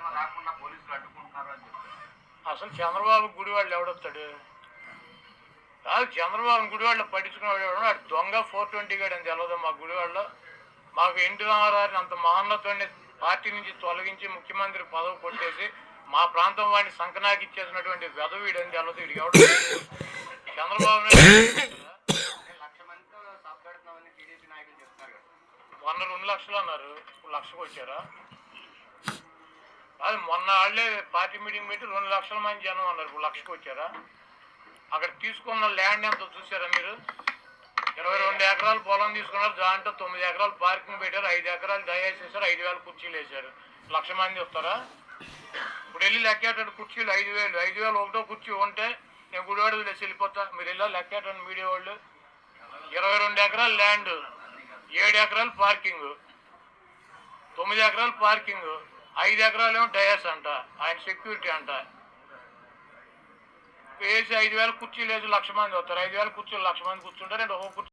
కన్నా రాకుండా పోలీసులు అడ్డుకుంటున్నారు అని చెప్పారు. అసలు చంద్రబాబు గుడి వాళ్ళు ఎవడొస్తాడు? కాదు చంద్రబాబు గుడి వాళ్ళు పట్టించుకునేవాడు ఎవడు? వాడు దొంగ ఫోర్ ట్వంటీ గడ్ అని తెలియదు మా గుడి వాళ్ళు మాకు ఎన్టీ రామారావుని అంత మహోన్నతుడిని పార్టీ నుంచి తొలగించి ముఖ్యమంత్రి పదవి కొట్టేసి మా ప్రాంతం వాడిని సంకనాకి ఇచ్చేసినటువంటి వెదవీడు అని తెలియదు వీడికి ఎవడు చంద్రబాబు నాయుడు మొన్న రెండు లక్షలు అన్నారు. ఇప్పుడు లక్షకు వచ్చారా? అది మొన్న వాళ్ళే పార్టీ మీటింగ్ పెట్టి రెండు లక్షల మంది జనం అన్నారు. ఇప్పుడు లక్షకు వచ్చారా? అక్కడ తీసుకున్న ల్యాండ్ ఎంత చూసారా మీరు? ఇరవై రెండు ఎకరాలు పొలం తీసుకున్నారు. దాంట్లో తొమ్మిది ఎకరాలు పార్కింగ్ పెట్టారు. ఐదు ఎకరాలు దయచేసారు ఐదు వేల కుర్చీలు వేశారు. లక్ష మంది వస్తారా? ఇప్పుడు వెళ్ళి లెక్కేటట్టు కుర్చీలు ఐదు వేలు. ఐదు వేలు ఒకటో కుర్చీ ఉంటే నేను గుడివాడ వదిలేసి వెళ్ళిపోతా. మీరు వెళ్ళా లెక్కేటండి మీడియా వాళ్ళు? ఇరవై రెండు ఎకరాలు ల్యాండ్ ఏడు ఎకరాలు పార్కింగ్ తొమ్మిది ఎకరాలు పార్కింగ్. ఐదు ఎకరాలు ఏమో డయాస్ అంట ఆయన సెక్యూరిటీ అంట. వేసి ఐదు వేల కుర్చీలు వేసి లక్ష మంది వస్తారు. ఐదు వేల కుర్చీలు లక్ష మంది కూర్చుంటారు అంటే ఒక కుర్చీ